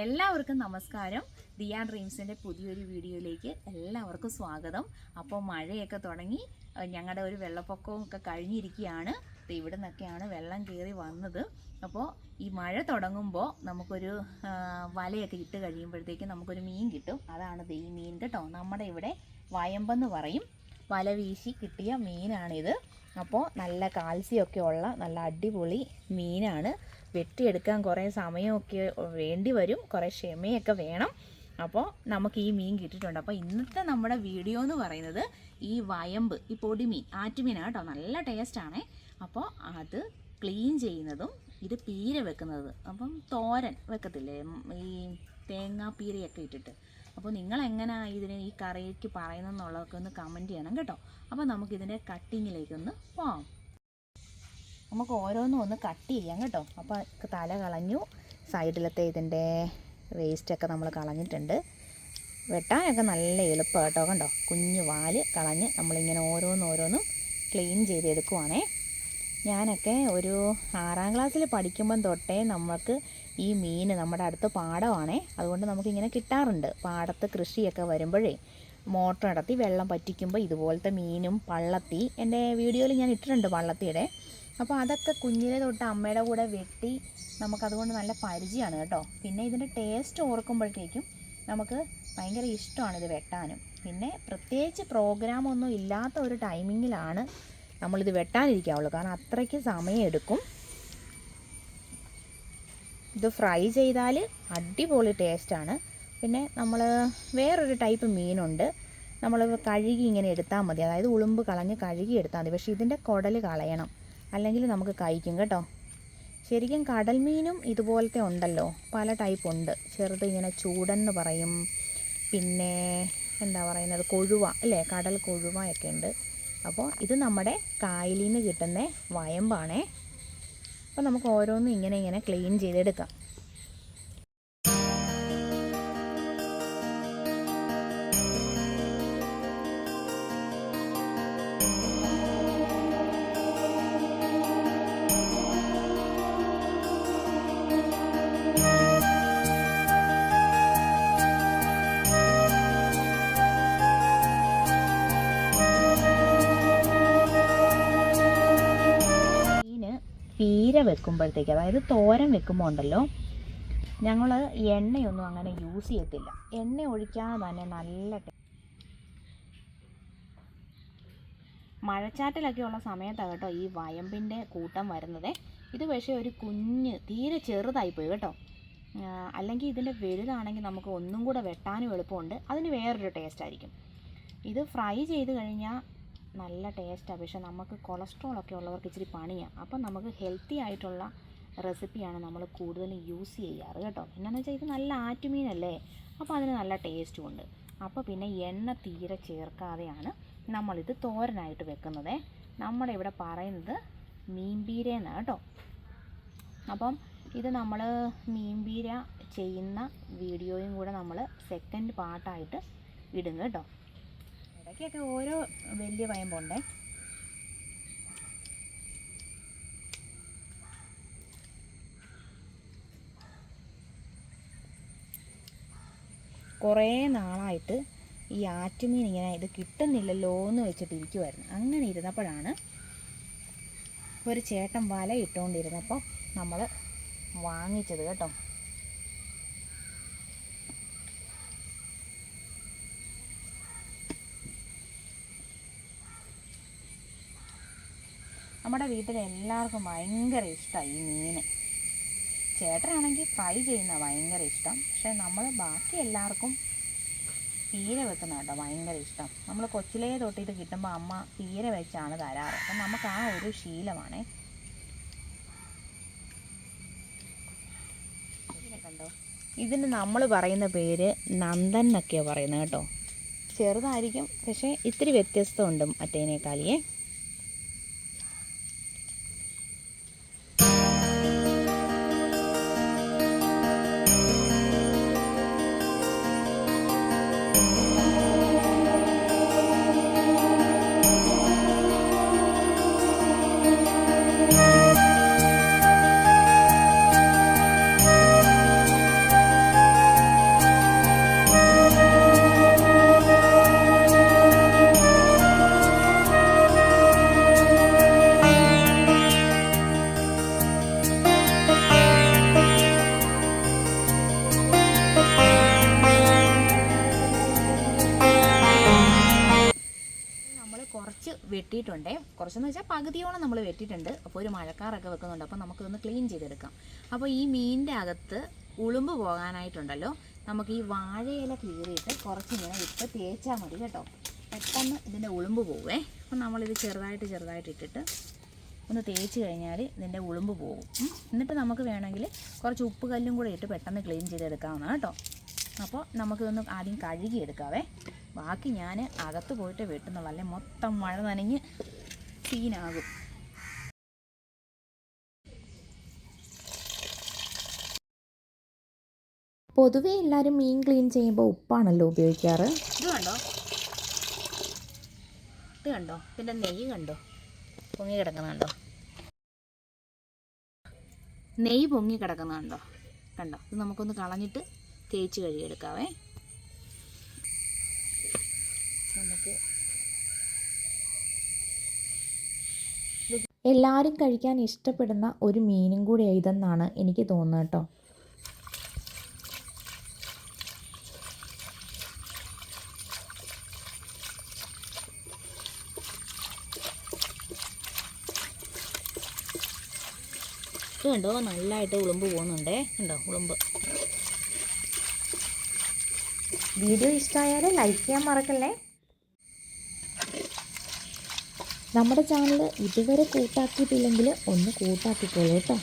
എല്ലാവർക്കും നമസ്കാരം. ദിയ ഡ്രീംസിന്റെ പുതിയൊരു വീഡിയോയിലേക്ക് എല്ലാവർക്കും സ്വാഗതം. അപ്പോൾ മഴയൊക്കെ തുടങ്ങി ഞങ്ങളുടെ ഒരു വെള്ളപ്പൊക്കവും ഒക്കെ കഴിഞ്ഞിരിക്കുകയാണ്. ഇവിടെ നിന്നൊക്കെയാണ് വെള്ളം കയറി വന്നത്. അപ്പോൾ ഈ മഴ തുടങ്ങുമ്പോൾ നമുക്കൊരു വലയൊക്കെ ഇട്ട് കഴിയുമ്പോഴത്തേക്കും നമുക്കൊരു മീൻ കിട്ടും. അതാണ് ഈ മീൻ കേട്ടോ. നമ്മുടെ ഇവിടെ വയമ്പെന്ന് പറയും. വല വീശി കിട്ടിയ മീനാണിത്. അപ്പോൾ നല്ല കാൽസ്യമൊക്കെ ഉള്ള നല്ല അടിപൊളി മീനാണ്. വെട്ടിയെടുക്കാൻ കുറേ സമയമൊക്കെ വേണ്ടി വരും. കുറേ ക്ഷമയൊക്കെ വേണം. അപ്പോൾ നമുക്ക് ഈ മീൻ കിട്ടിയിട്ടുണ്ട്. അപ്പോൾ ഇന്നത്തെ നമ്മുടെ വീഡിയോ എന്ന് പറയുന്നത് ഈ വയമ്പ് ഈ പൊടിമീൻ ആറ്റുമീനാണ് കേട്ടോ. നല്ല ടേസ്റ്റാണേ. അപ്പോൾ അത് ക്ലീൻ ചെയ്യുന്നതും ഇത് പീര വെക്കുന്നത്. അപ്പം തോരൻ വെക്കത്തില്ലേ? ഈ തേങ്ങാ പീരയൊക്കെ ഇട്ടിട്ട്. അപ്പോൾ നിങ്ങൾ എങ്ങനെയാണ് ഇതിനെ ഈ കറിക്ക് പറയുന്നതെന്നുള്ളതൊക്കെ ഒന്ന് കമന്റ് ചെയ്യണം കേട്ടോ. അപ്പോൾ നമുക്കിതിന്റെ കട്ടിങ്ങിലേക്കൊന്ന് പോവാം. നമുക്ക് ഓരോന്നും ഒന്ന് കട്ട് ചെയ്യാം കേട്ടോ. അപ്പോൾ തല കളഞ്ഞു. സൈഡിലത്തെ ഇതിന്റെ വേസ്റ്റൊക്കെ നമ്മൾ കളഞ്ഞിട്ടുണ്ട്. വെട്ടാനൊക്കെ നല്ല എളുപ്പം കേട്ടോ കണ്ടോ? കുഞ്ഞു വാൽ കളഞ്ഞ് നമ്മളിങ്ങനെ ഓരോന്നോരോന്നും ക്ലീൻ ചെയ്തെടുക്കുവാണേ. ഞാനൊക്കെ ഒരു ആറാം ക്ലാസ്സിൽ പഠിക്കുമ്പം തൊട്ടേ നമുക്ക് ഈ മീൻ നമ്മുടെ അടുത്ത് പാടമാണേ. അതുകൊണ്ട് നമുക്കിങ്ങനെ കിട്ടാറുണ്ട്. പാടത്ത് കൃഷിയൊക്കെ വരുമ്പോഴേ മോട്ടർ നടത്തി വെള്ളം പറ്റിക്കുമ്പോൾ ഇതുപോലത്തെ മീനും പള്ളത്തി എന്റെ വീഡിയോയിൽ ഞാൻ ഇട്ടിട്ടുണ്ട് പള്ളത്തിയുടെ. അപ്പോൾ അതൊക്കെ കുഞ്ഞിലെ തൊട്ട് അമ്മയുടെ കൂടെ വെട്ടി നമുക്കതുകൊണ്ട് നല്ല പരിചയമാണ് കേട്ടോ. പിന്നെ ഇതിന്റെ ടേസ്റ്റ് ഓർക്കുമ്പോഴത്തേക്കും നമുക്ക് ഭയങ്കര ഇഷ്ടമാണ് ഇത് വെട്ടാനും. പിന്നെ പ്രത്യേകിച്ച് പ്രോഗ്രാമൊന്നും ഇല്ലാത്ത ഒരു ടൈമിങ്ങിലാണ് നമ്മളിത് വെട്ടാനിരിക്കാവുള്ളൂ. കാരണം അത്രയ്ക്ക് സമയം എടുക്കും ഇത് ഫ്രൈ ചെയ്താൽ അടിപൊളി ടേസ്റ്റാണ്. പിന്നെ നമ്മൾ വേറൊരു ടൈപ്പ് മീനുണ്ട്. നമ്മൾ കഴുകി ഇങ്ങനെ എടുത്താൽ മതി. അതായത് ഉളുമ്പ് കളഞ്ഞ് കഴുകി എടുത്താൽ മതി. പക്ഷേ ഇതിന്റെ കുടൽ കളയണം. അല്ലെങ്കിൽ നമുക്ക് കഴിക്കും കേട്ടോ. ശരിക്കും കടൽ മീനും ഇതുപോലത്തെ ഉണ്ടല്ലോ. പല ടൈപ്പ് ഉണ്ട്. ചെറുത് ഇങ്ങനെ ചൂടെന്ന് പറയും. പിന്നെ എന്താ പറയുന്നത്? കൊഴുവ അല്ലേ? കടൽ കൊഴുവയൊക്കെ ഉണ്ട്. അപ്പോൾ ഇത് നമ്മുടെ കായലിൽ നിന്ന് കിട്ടുന്ന വയമ്പാണേ. അപ്പോൾ നമുക്ക് ഓരോന്നും ഇങ്ങനെ ഇങ്ങനെ ക്ലീൻ ചെയ്തെടുക്കാം. പീര വെക്കുമ്പോഴത്തേക്ക് അതായത് തോരൻ വെക്കുമ്പോൾ ഉണ്ടല്ലോ ഞങ്ങൾ എണ്ണയൊന്നും അങ്ങനെ യൂസ് ചെയ്യത്തില്ല. എണ്ണ ഒഴിക്കാതെ തന്നെ നല്ല മഴച്ചാട്ടിലൊക്കെ ഉള്ള സമയത്താണ് കേട്ടോ ഈ വയമ്പിന്റെ കൂട്ടം വരുന്നത്. ഇത് പക്ഷേ ഒരു കുഞ്ഞ് തീരെ ചെറുതായി പോയി കേട്ടോ. അല്ലെങ്കിൽ ഇതിന്റെ വലുതാണെങ്കിൽ നമുക്ക് ഒന്നും കൂടെ വെട്ടാനും എളുപ്പമുണ്ട്. അതിന് വേറൊരു ടേസ്റ്റ് ആയിരിക്കും. ഇത് ഫ്രൈ ചെയ്ത് കഴിഞ്ഞാൽ നല്ല ടേസ്റ്റാണ് പക്ഷേ നമുക്ക് കൊളസ്ട്രോൾ ഒക്കെ ഉള്ളവർക്ക് ഇച്ചിരി പണിയാണ് അപ്പം നമുക്ക് ഹെൽത്തി ആയിട്ടുള്ള റെസിപ്പിയാണ് നമ്മൾ കൂടുതലും യൂസ് ചെയ്യാറ് കേട്ടോ. എന്നാന്ന് വെച്ചാൽ ഇത് നല്ല ആറ്റുമീനല്ലേ? അപ്പോൾ അതിന് നല്ല ടേസ്റ്റും ഉണ്ട്. അപ്പോൾ പിന്നെ എണ്ണ തീരെ ചേർക്കാതെയാണ് നമ്മളിത് തോരനായിട്ട് വെക്കുന്നത്. നമ്മുടെ ഇവിടെ പറയുന്നത് മീൻപീര എന്നാണ് കേട്ടോ. അപ്പം ഇത് നമ്മൾ മീൻപീര ചെയ്യുന്ന വീഡിയോയും കൂടെ നമ്മൾ സെക്കൻഡ് പാർട്ടായിട്ട് ഇടുന്നു കേട്ടോ. ഇടയ്ക്കൊക്കെ ഓരോ വലിയ വയമ്പുണ്ടേ കുറേ നാളായിട്ട് ഈ ആറ്റുമീൻ ഇങ്ങനെ ഇത് കിട്ടുന്നില്ലല്ലോ എന്ന് വെച്ചിട്ട് ഇരിക്കുമായിരുന്നു അങ്ങനെ ഇരുന്നപ്പോഴാണ് ഒരു ചേട്ടൻ വല ഇട്ടുകൊണ്ടിരുന്നപ്പോൾ നമ്മൾ വാങ്ങിച്ചത് കേട്ടോ. നമ്മുടെ വീട്ടിൽ എല്ലാവർക്കും ഭയങ്കര ഇഷ്ടമായി ഈ മീൻ ചേട്ടനാണെങ്കിൽ ഫ്രൈ ചെയ്യുന്ന ഭയങ്കര ഇഷ്ടം. പക്ഷേ നമ്മൾ ബാക്കി എല്ലാവർക്കും പീര വെക്കുന്ന കേട്ടോ ഭയങ്കര ഇഷ്ടം. നമ്മൾ കൊച്ചിലേ തൊട്ടിട്ട് കിട്ടുമ്പോൾ അമ്മ പീര വെച്ചാണ് തരാറ്. അപ്പം നമുക്ക് ആ ഒരു ശീലമാണേ. കണ്ടോ? ഇതിന് നമ്മൾ പറയുന്ന പേര് നന്ദൻ എന്നൊക്കെയാണ് പറയുന്നത് കേട്ടോ. ചെറുതായിരിക്കും പക്ഷേ ഇത്തിരി വ്യത്യസ്തമുണ്ട് മറ്റേനേക്കാളിയേ. കുറച്ച് വെട്ടിയിട്ടുണ്ട്. കുറച്ചെന്ന് വെച്ചാൽ പകുതിയോളം നമ്മൾ വെട്ടിയിട്ടുണ്ട്. അപ്പോൾ ഒരു മഴക്കാറൊക്കെ വെക്കുന്നുണ്ട്. അപ്പോൾ നമുക്കിതൊന്ന് ക്ലീൻ ചെയ്തെടുക്കാം. അപ്പോൾ ഈ മീനിന്റെ അകത്ത് ഉളുമ്പ് പോകാനായിട്ടുണ്ടല്ലോ. നമുക്ക് ഈ വാഴയില കീറിയിട്ട് കുറച്ചിങ്ങനെ ഇട്ട് തേച്ചാൽ മതി കേട്ടോ. പെട്ടെന്ന് ഇതിന്റെ ഉളുമ്പ് പോവേ. അപ്പം നമ്മളിത് ചെറുതായിട്ട് ചെറുതായിട്ട് ഇട്ടിട്ട് ഒന്ന് തേച്ച് കഴിഞ്ഞാൽ ഇതിന്റെ ഉളുമ്പ് പോകും. എന്നിട്ട് നമുക്ക് വേണമെങ്കിൽ കുറച്ച് ഉപ്പ് കല്ലും കൂടെ ഇട്ട് പെട്ടെന്ന് ക്ലീൻ ചെയ്തെടുക്കാവുന്ന കേട്ടോ. അപ്പോൾ നമുക്കിതൊന്ന് ആദ്യം കഴുകി എടുക്കാവേ ബാക്കി ഞാൻ അകത്ത് പോയിട്ട് വെട്ടുന്നുള്ളൂ. അല്ലെ? മൊത്തം മഴ നനഞ്ഞ് സീനാകും. പൊതുവേ എല്ലാവരും മീൻ ക്ലീൻ ചെയ്യുമ്പോൾ ഉപ്പാണല്ലോ ഉപയോഗിക്കാറ്? ഇത് കണ്ടോ? ഇത് കണ്ടോ? പിന്നെ നെയ്യ് കണ്ടോ? പൊങ്ങി കിടക്കുന്നുണ്ടോ നെയ്യ് പൊങ്ങി കിടക്കുന്നുണ്ടോ കണ്ടോ? ഇത് നമുക്കൊന്ന് കളഞ്ഞിട്ട് തേച്ച് കഴുകിയെടുക്കാവേ. നമുക്ക് എല്ലാവരും കഴിക്കാൻ ഇഷ്ടപ്പെടുന്ന ഒരു മീനും കൂടി ഇതെന്നാണ് എനിക്ക് തോന്നുന്നത് കേട്ടോ. ണ്ടോ കണ്ടോ? നല്ലതായിട്ട് ഉളുമ്പ് പോകുന്നുണ്ടേ. കണ്ടോ? ഉളുമ്പ്. വീഡിയോ ഇഷ്ടമായാൽ ലൈക്ക് ചെയ്യാൻ മറക്കല്ലേ? നമ്മുടെ ചാനൽ ഇതുവരെ കൂട്ടാക്കിയിട്ടില്ലെങ്കിൽ ഒന്ന് കൂട്ടാക്കിക്കോളൂ കേട്ടോ.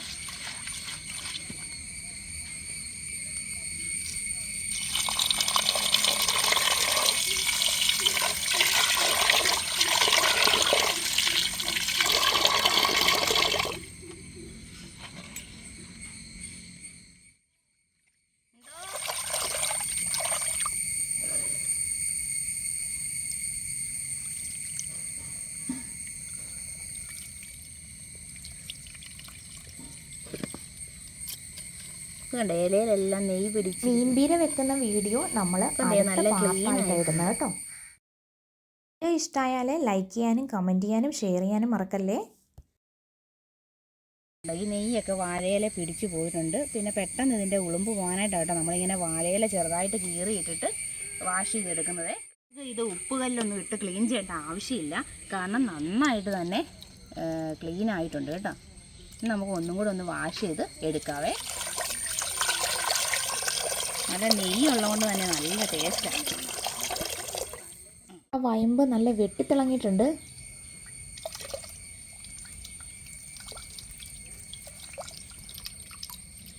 കണ്ടോ ഇലയിലെല്ലാം നെയ് പിടിച്ച്. മീൻപീര വെക്കുന്ന വീഡിയോ നമ്മൾ നല്ല ക്ലീൻ ആയി. കേട്ടോ. വീഡിയോ ഇഷ്ടമായാൽ ലൈക്ക് ചെയ്യാനും കമന്റ് ചെയ്യാനും ഷെയർ ചെയ്യാനും മറക്കല്ലേ? ഈ നെയ്യൊക്കെ വാഴയില പിടിച്ചു പോയിട്ടുണ്ട്. പിന്നെ പെട്ടെന്ന് ഇതിന്റെ ഉളുമ്പ് പോകാനായിട്ടാട്ടോ നമ്മളിങ്ങനെ വാഴയില ചെറുതായിട്ട് കീറിയിട്ടിട്ട് വാഷ് ചെയ്തെടുക്കുന്നത്. ഇത് ഇത് ഉപ്പ് കല്ലൊന്നും ഇട്ട് ക്ലീൻ ചെയ്യേണ്ട ആവശ്യമില്ല. കാരണം നന്നായിട്ട് തന്നെ ക്ലീൻ ആയിട്ടുണ്ട് കേട്ടോ. നമുക്ക് ഒന്നും കൂടെ ഒന്ന് വാഷ് ചെയ്ത് എടുക്കാവേ. നല്ല നെയ്യ് ഉള്ളതുകൊണ്ട് തന്നെ നല്ല ടേസ്റ്റാണ് ആ വയമ്പ് നല്ല വെട്ടിത്തിളങ്ങിയിട്ടുണ്ട്.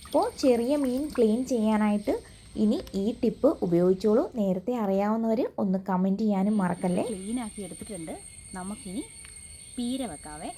അപ്പോൾ ചെറിയ മീൻ ക്ലീൻ ചെയ്യാനായിട്ട് ഇനി ഈ ടിപ്പ് ഉപയോഗിച്ചോളൂ. നേരത്തെ അറിയാവുന്നവർ ഒന്ന് കമന്റ് ചെയ്യാനും മറക്കല്ലേ? ക്ലീൻ ആക്കി എടുത്തിട്ടുണ്ട്. നമുക്കിനി പീര വെക്കാവേ.